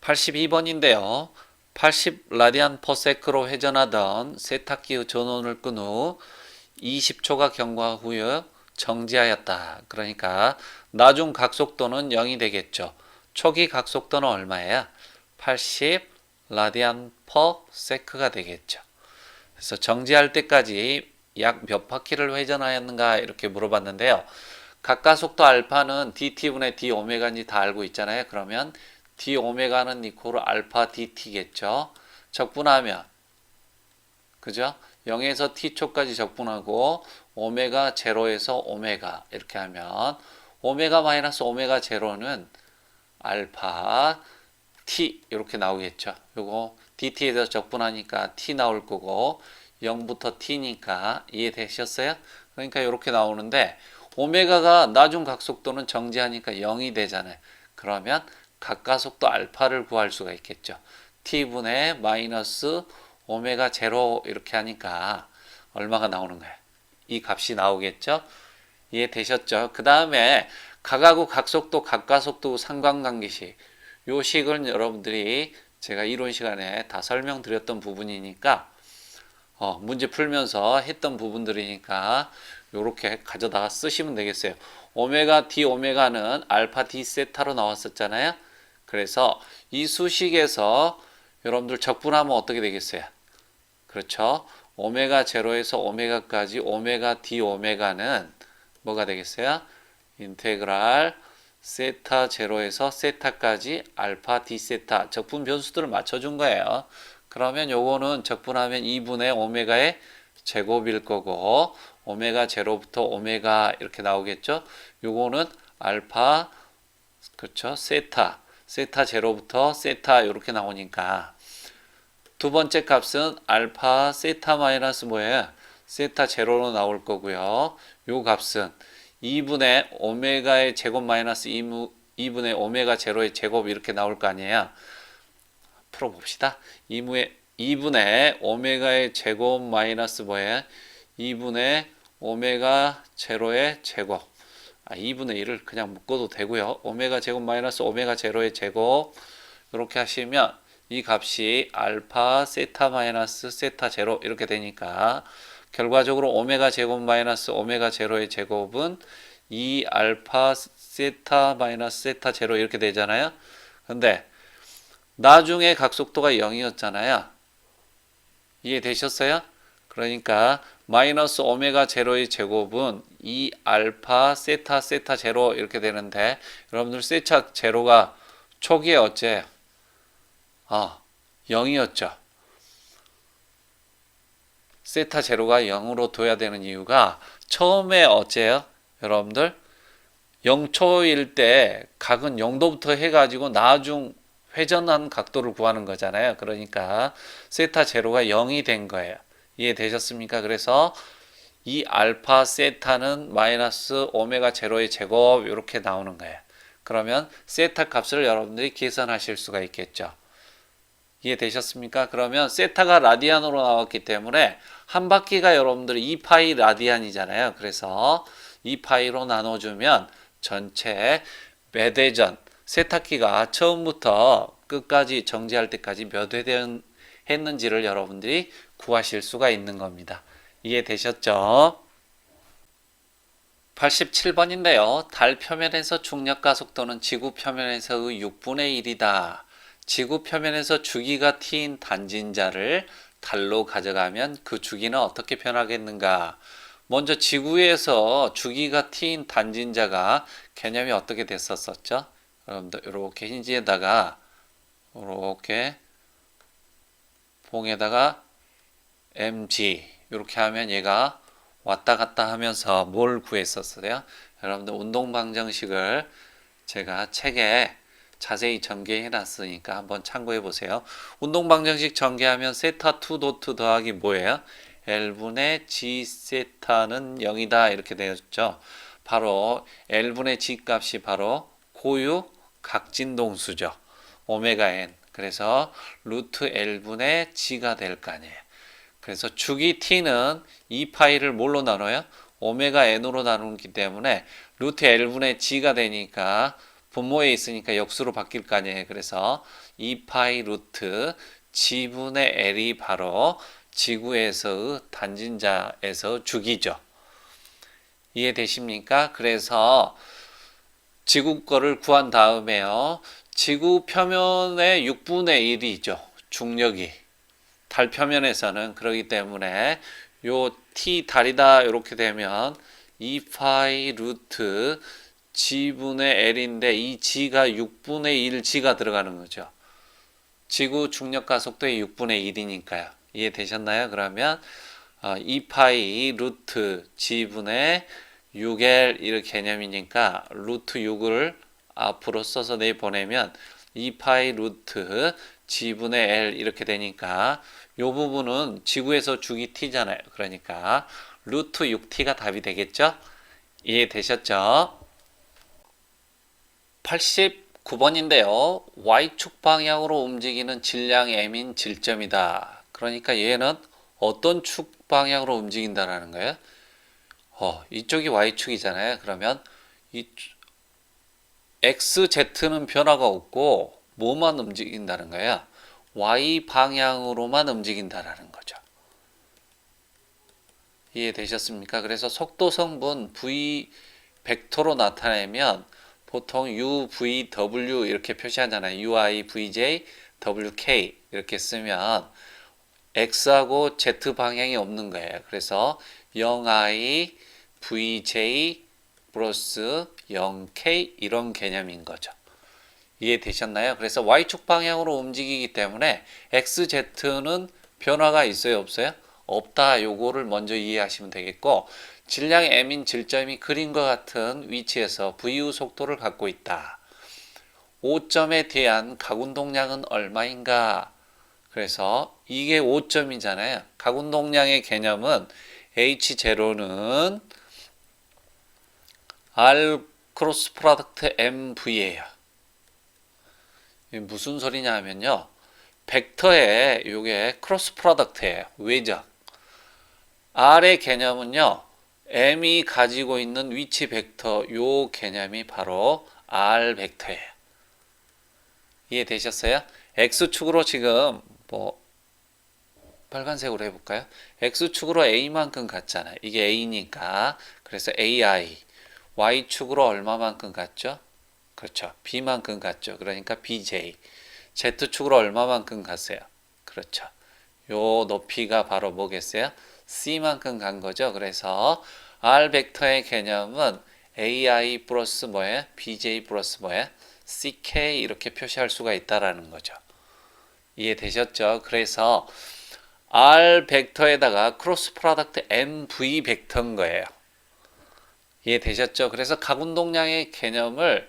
82번인데요. 80 라디안 퍼세크로 회전하던 세탁기 전원을 끈 후 20초가 경과 후에 정지하였다. 그러니까 나중 각속도는 0이 되겠죠. 초기 각속도는 얼마예요? 80 라디안 퍼 세크가 되겠죠. 그래서 정지할 때까지 약 몇 바퀴를 회전하였는가 이렇게 물어봤는데요. 각가속도 알파는 dt분의 d 오메가인지 다 알고 있잖아요. 그러면 d 오메가는 이코르 알파 dt겠죠. 적분하면 그죠? 0에서 t초까지 적분하고 오메가 제로에서 오메가 이렇게 하면 오메가 마이너스 오메가 제로는 알파 t 이렇게 나오겠죠. 요거 dt에서 적분하니까 t 나올 거고 0부터 t니까 이해되셨어요? 그러니까 이렇게 나오는데 오메가가 나중 각속도는 정지하니까 0이 되잖아요. 그러면 각가속도 알파를 구할 수가 있겠죠. t분의 마이너스 오메가 제로 이렇게 하니까 얼마가 나오는 거예요? 이 값이 나오겠죠? 이해되셨죠? 그 다음에 각하고 각속도 각가속도 상관관계식 요 식은 여러분들이 제가 이론 시간에 다 설명드렸던 부분이니까 어, 문제 풀면서 했던 부분들이니까 요렇게 가져다가 쓰시면 되겠어요. 오메가 d 오메가는 알파 d 세타로 나왔었잖아요. 그래서 이 수식에서 여러분들 적분하면 어떻게 되겠어요? 그렇죠. 오메가 제로에서 오메가까지 오메가 d 오메가는 뭐가 되겠어요? 인테그랄 세타 제로에서 세타까지 알파 d 세타 적분 변수들을 맞춰준 거예요. 그러면 요거는 적분하면 2분의 오메가의 제곱일 거고 오메가 제로부터 오메가 이렇게 나오겠죠. 요거는 알파 그렇죠. 세타 세타 제로부터 세타 이렇게 나오니까 두 번째 값은 알파 세타 마이너스 뭐예요? 세타 제로로 나올 거고요. 요 값은 2분의 오메가의 제곱 마이너스 2분의 오메가 제로의 제곱 이렇게 나올 거 아니에요. 풀어봅시다. 2분의, 2분의 오메가의 제곱 마이너스 뭐예요? 2분의 오메가 제로의 제곱. 아, 2분의 1을 그냥 묶어도 되고요. 오메가 제곱 마이너스 오메가 제로의 제곱. 이렇게 하시면 이 값이 알파 세타 마이너스 세타 제로 이렇게 되니까 결과적으로 오메가 제곱 마이너스 오메가 제로의 제곱은 2 알파 세타 마이너스 세타 제로 이렇게 되잖아요. 근데 나중에 각속도가 0이었잖아요. 이해되셨어요? 그러니까 마이너스 오메가 제로의 제곱은 2 알파 세타 세타 제로 이렇게 되는데 여러분들 세타 제로가 초기에 어째? 아, 0이었죠. 세타 제로가 0으로 둬야 되는 이유가 처음에 어째요? 여러분들 0초일 때 각은 0도부터 해가지고 나중 회전한 각도를 구하는 거잖아요. 그러니까 세타 제로가 0이 된 거예요. 이해되셨습니까? 그래서 이 알파 세타는 마이너스 오메가 제로의 제곱 이렇게 나오는 거예요. 그러면 세타 값을 여러분들이 계산하실 수가 있겠죠. 이해되셨습니까? 그러면 세타가 라디안으로 나왔기 때문에 한 바퀴가 여러분들 2파이 라디안이잖아요. 그래서 2파이로 나눠주면 전체 매대전 세탁기가 처음부터 끝까지 정지할 때까지 몇회 했는지를 여러분들이 구하실 수가 있는 겁니다. 이해되셨죠? 87번인데요. 달 표면에서 중력 가 속도는 지구 표면에서의 6분의 1이다. 지구 표면에서 주기가 t인 단진자를 달로 가져가면 그 주기는 어떻게 변하겠는가? 먼저 지구에서 주기가 t인 단진자가 개념이 어떻게 됐었었죠? 여러분들 이렇게 힌지에다가 이렇게 봉에다가 mg 이렇게 하면 얘가 왔다 갔다 하면서 뭘 구했었어요? 여러분들 운동 방정식을 제가 책에 자세히 전개해 놨으니까 한번 참고해 보세요. 운동 방정식 전개하면 세타 2 도트 더하기 뭐예요? L분의 G 세타는 0이다 이렇게 되었죠. 바로 L분의 G 값이 바로 고유 각진동수죠. 오메가 n. 그래서 루트 L분의 G가 될 거 아니에요. 그래서 주기 T는 2파이를 뭘로 나눠요? 오메가 n으로 나누기 때문에 루트 L분의 G가 되니까 분모에 있으니까 역수로 바뀔 거 아니에요. 그래서 2파이 루트 지분의 L이 바로 지구에서의 단진자에서 주기죠. 이해되십니까? 그래서 지구 거를 구한 다음에요. 지구 표면의 6분의 1이죠. 중력이. 달 표면에서는 그러기 때문에 요 t 달이다 이렇게 되면 2파이 루트 g분의 l인데 이 g가 6분의 1 g가 들어가는 거죠. 지구 중력 가속도의 6분의 1이니까요. 이해되셨나요? 그러면 어, 2파이 루트 g분의 6L 이렇게 개념이니까 루트 6을 앞으로 써서 내보내면 2파이 루트 g분의 L 이렇게 되니까 이 부분은 지구에서 주기 t잖아요. 그러니까 루트 6t가 답이 되겠죠? 이해되셨죠? 89번인데요. y축 방향으로 움직이는 질량 m인 질점이다. 그러니까 얘는 어떤 축 방향으로 움직인다라는 거예요? 어, 이쪽이 y축이잖아요. 그러면 이 xz는 변화가 없고 뭐만 움직인다는 거야? Y 방향으로만 움직인다라는 거죠. 이해되셨습니까? 그래서 속도 성분 v 벡터로 나타내면 보통 u, v, w 이렇게 표시하잖아요. ui, vj, wk 이렇게 쓰면 x하고 z 방향이 없는 거예요. 그래서 0i, vj 플러스 0k 이런 개념인 거죠. 이해되셨나요? 그래서 y축 방향으로 움직이기 때문에 xz는 변화가 있어요, 없어요? 없다. 요거를 먼저 이해하시면 되겠고 질량의 m인 질점이 그림과 같은 위치에서 VU 속도를 갖고 있다. 5점에 대한 각운동량은 얼마인가? 그래서 이게 5점이잖아요. 각운동량의 개념은 H0는 R 크로스 프로덕트 MV예요. 무슨 소리냐 하면요. 벡터의 요게 크로스 프로덕트예요. 외적. R의 개념은요. M이 가지고 있는 위치 벡터 요 개념이 바로 R 벡터예요. 이해되셨어요? X축으로 지금 뭐 빨간색으로 해볼까요? X축으로 A만큼 갔잖아요. 이게 A니까 그래서 AI Y축으로 얼마만큼 갔죠? 그렇죠. B만큼 갔죠. 그러니까 BJ Z축으로 얼마만큼 갔어요? 그렇죠. 요 높이가 바로 뭐겠어요? C만큼 간 거죠. 그래서 R 벡터의 개념은 AI 플러스 뭐예요? BJ 플러스 뭐예요? CK 이렇게 표시할 수가 있다라는 거죠. 이해되셨죠? 그래서 R 벡터에다가 크로스 프로덕트 MV 벡터인 거예요. 이해되셨죠? 그래서 각운동량의 개념을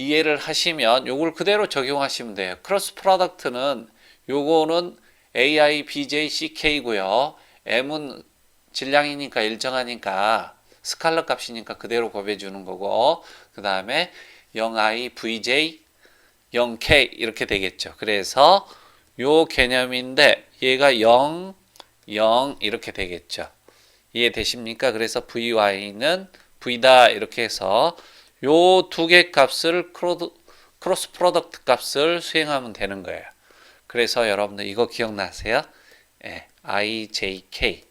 이해를 하시면 요걸 그대로 적용하시면 돼요. 크로스 프로덕트는 요거는 AI, BJ, CK고요. M은 질량이니까 일정하니까 스칼러 값이니까 그대로 곱해 주는 거고 그 다음에 0i, vj, 0k 이렇게 되겠죠. 그래서 요 개념인데 얘가 0, 0 이렇게 되겠죠. 이해되십니까? 그래서 vy는 v다 이렇게 해서 요 두 개 값을 크로스 프로덕트 값을 수행하면 되는 거예요. 그래서 여러분들 이거 기억나세요? 예, ijk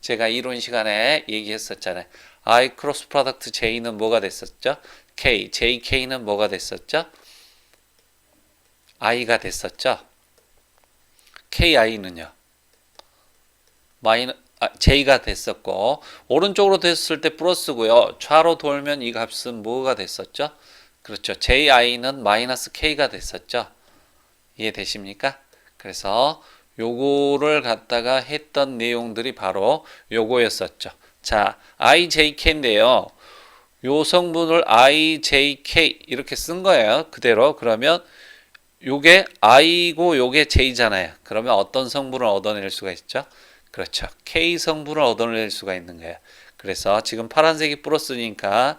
제가 이론 시간에 얘기했었잖아요. I 크로스 프로덕트 J는 뭐가 됐었죠? K, JK는 뭐가 됐었죠? I가 됐었죠? KI는요? 마이너, 아, J가 됐었고 오른쪽으로 됐을 때 플러스고요. 좌로 돌면 이 값은 뭐가 됐었죠? 그렇죠. JI는 마이너스 K가 됐었죠. 이해되십니까? 그래서 요거를 갖다가 했던 내용들이 바로 요거였었죠. 자, IJK인데요. 요 성분을 IJK 이렇게 쓴 거예요. 그대로. 그러면 요게 I고 요게 J잖아요. 그러면 어떤 성분을 얻어낼 수가 있죠? 그렇죠. K 성분을 얻어낼 수가 있는 거예요. 그래서 지금 파란색이 플러스니까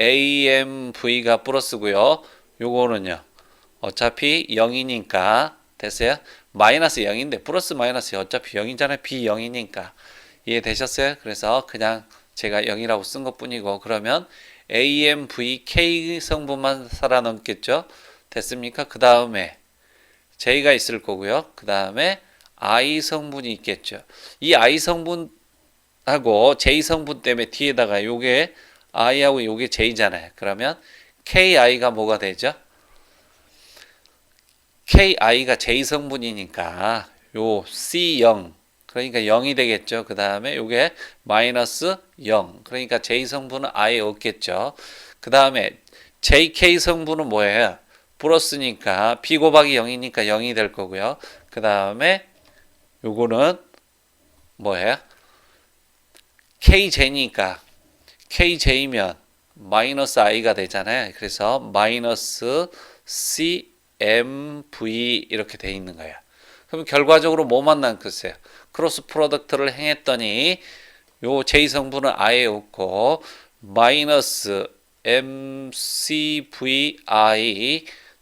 AMV가 플러스고요. 요거는요. 어차피 0이니까 됐어요? 마이너스 0인데 플러스 마이너스 어차피 0이잖아요. B0이니까 이해되셨어요? 그래서 그냥 제가 0이라고 쓴 것 뿐이고 그러면 AMVK 성분만 살아남겠죠. 됐습니까? 그 다음에 J가 있을 거고요. 그 다음에 I 성분이 있겠죠. 이 I 성분하고 J 성분 때문에 뒤에다가 요게 I하고 요게 J잖아요. 그러면 KI가 뭐가 되죠? KI가 J 성분이니까 요 C0 그러니까 0이 되겠죠. 그 다음에 요게 마이너스 0 그러니까 J 성분은 아예 없겠죠. 그 다음에 JK 성분은 뭐예요? 플러스니까 B 곱하기 0이니까 0이 될 거고요. 그 다음에 요거는 뭐예요? KJ니까 KJ면 마이너스 I가 되잖아요. 그래서 마이너스 CMV 이렇게 돼 있는 거예요. 그럼 결과적으로 뭐만 남겠어요? 크로스 프로덕트를 행했더니 요 J 성분은 아예 없고 마이너스 MCVI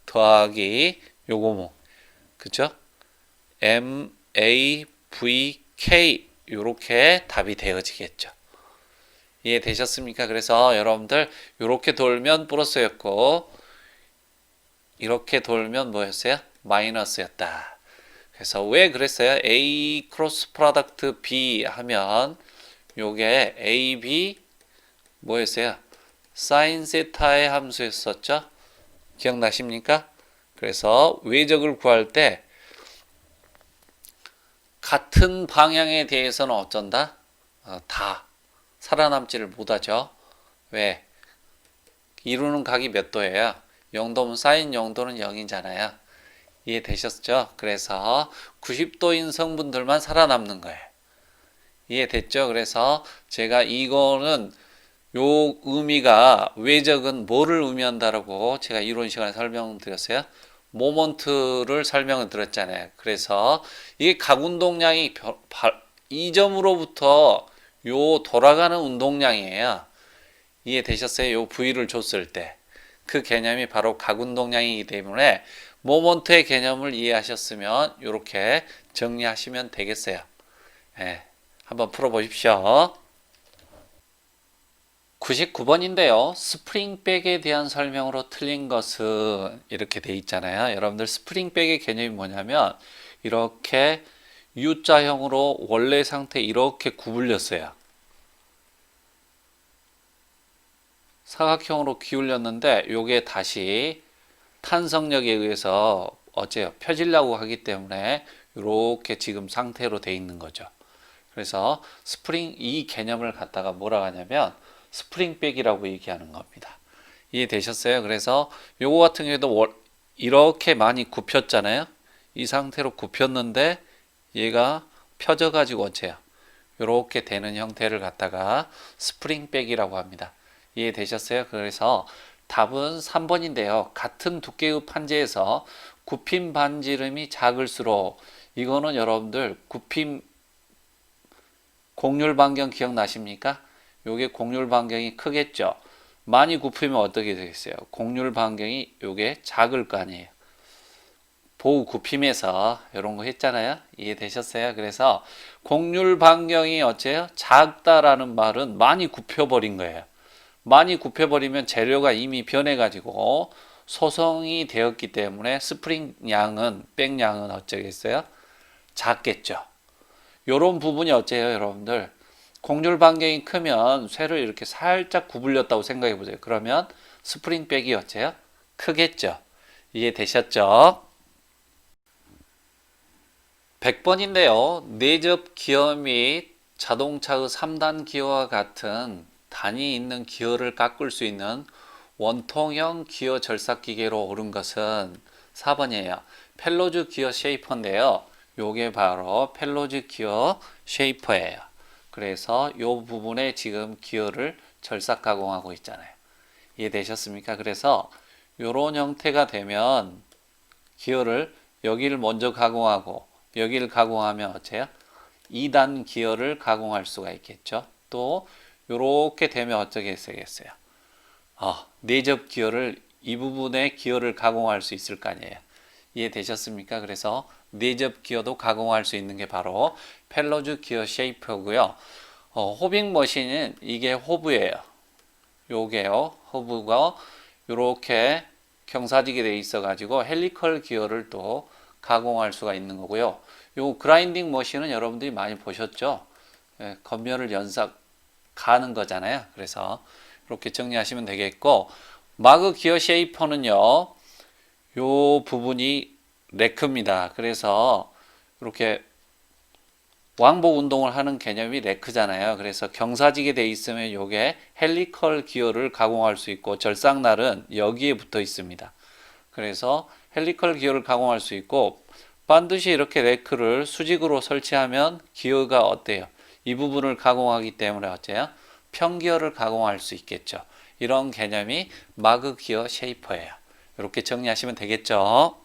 더하기 요거 뭐 그죠? MAVK 요렇게 답이 되어지겠죠. 이해되셨습니까? 그래서 여러분들 요렇게 돌면 플러스였고 이렇게 돌면 뭐였어요? 마이너스였다. 그래서 왜 그랬어요? A 크로스 프로덕트 B 하면 요게 AB 뭐였어요? 사인 세타의 함수였었죠? 기억나십니까? 그래서 외적을 구할 때 같은 방향에 대해서는 어쩐다? 어, 다 살아남지를 못하죠. 왜? 이루는 각이 몇 도예요? 0도면 사인 0도는 0이잖아요. 이해되셨죠? 그래서 90도인 성분들만 살아남는 거예요. 이해됐죠? 그래서 제가 이거는 요 의미가 외적은 뭐를 의미한다라고 제가 이론 시간에 설명드렸어요. 모먼트를 설명을 드렸잖아요. 그래서 이게 각 운동량이 이 점으로부터 요 돌아가는 운동량이에요. 이해되셨어요? 요 V를 줬을 때. 그 개념이 바로 각 운동량이기 때문에 모먼트의 개념을 이해하셨으면 이렇게 정리하시면 되겠어요. 예, 한번 풀어보십시오. 99번인데요. 스프링백에 대한 설명으로 틀린 것은 이렇게 돼 있잖아요. 여러분들 스프링백의 개념이 뭐냐면 이렇게 U자형으로 원래 상태 이렇게 구불렸어요. 사각형으로 기울였는데 요게 다시 탄성력에 의해서 어째요 펴지려고 하기 때문에 이렇게 지금 상태로 돼 있는 거죠. 그래서 스프링 이 개념을 갖다가 뭐라 하냐면 스프링백이라고 얘기하는 겁니다. 이해되셨어요? 그래서 요거 같은 경우에도 월- 이렇게 많이 굽혔잖아요. 이 상태로 굽혔는데 얘가 펴져 가지고 어째요 이렇게 되는 형태를 갖다가 스프링백이라고 합니다. 이해되셨어요? 그래서 답은 3번인데요. 같은 두께의 판재에서 굽힘 반지름이 작을수록 이거는 여러분들 굽힘 곡률 반경 기억나십니까? 요게 곡률 반경이 크겠죠. 많이 굽히면 어떻게 되겠어요? 곡률 반경이 요게 작을 거 아니에요. 보호 굽힘에서 이런 거 했잖아요. 이해되셨어요? 그래서 곡률 반경이 어째요? 작다라는 말은 많이 굽혀버린 거예요. 많이 굽혀버리면 재료가 이미 변해가지고 소성이 되었기 때문에 스프링 양은 백 양은 어쩌겠어요? 작겠죠. 요런 부분이 어째요, 여러분들? 곡률 반경이 크면 쇠를 이렇게 살짝 구불렸다고 생각해 보세요. 그러면 스프링 백이 어째요? 크겠죠. 이해되셨죠? 100번인데요. 내접 기어 및 자동차의 3단 기어와 같은 단이 있는 기어를 깎을 수 있는 원통형 기어 절삭 기계로 오른 것은 4번이에요. 펠로즈 기어 쉐이퍼인데요. 요게 바로 펠로즈 기어 쉐이퍼예요. 그래서 요 부분에 지금 기어를 절삭 가공하고 있잖아요. 이해되셨습니까? 그래서 요런 형태가 되면 기어를 여기를 먼저 가공하고 여기를 가공하면 어째요? 2단 기어를 가공할 수가 있겠죠. 또 요렇게 되면 어떻게 되겠어요? 어, 내접 기어를 이 부분에 기어를 가공할 수 있을 거 아니에요. 이해되셨습니까? 그래서 내접 기어도 가공할 수 있는 게 바로 펠로즈 기어 쉐이퍼고요. 어, 호빙 머신은 이게 호브예요. 요게요. 허브가 요렇게 경사지게 돼 있어 가지고 헬리컬 기어를 또 가공할 수가 있는 거고요. 요 그라인딩 머신은 여러분들이 많이 보셨죠? 예, 겉면을 연삭 가는 거잖아요. 그래서 이렇게 정리하시면 되겠고 마그 기어 쉐이퍼는요. 요 부분이 레크입니다. 그래서 이렇게 왕복 운동을 하는 개념이 레크잖아요. 그래서 경사지게 돼 있으면 요게 헬리컬 기어를 가공할 수 있고 절삭날은 여기에 붙어 있습니다. 그래서 헬리컬 기어를 가공할 수 있고 반드시 이렇게 레크를 수직으로 설치하면 기어가 어때요? 이 부분을 가공하기 때문에 어째요? 평기어를 가공할 수 있겠죠. 이런 개념이 마그 기어 쉐이퍼예요. 이렇게 정리하시면 되겠죠.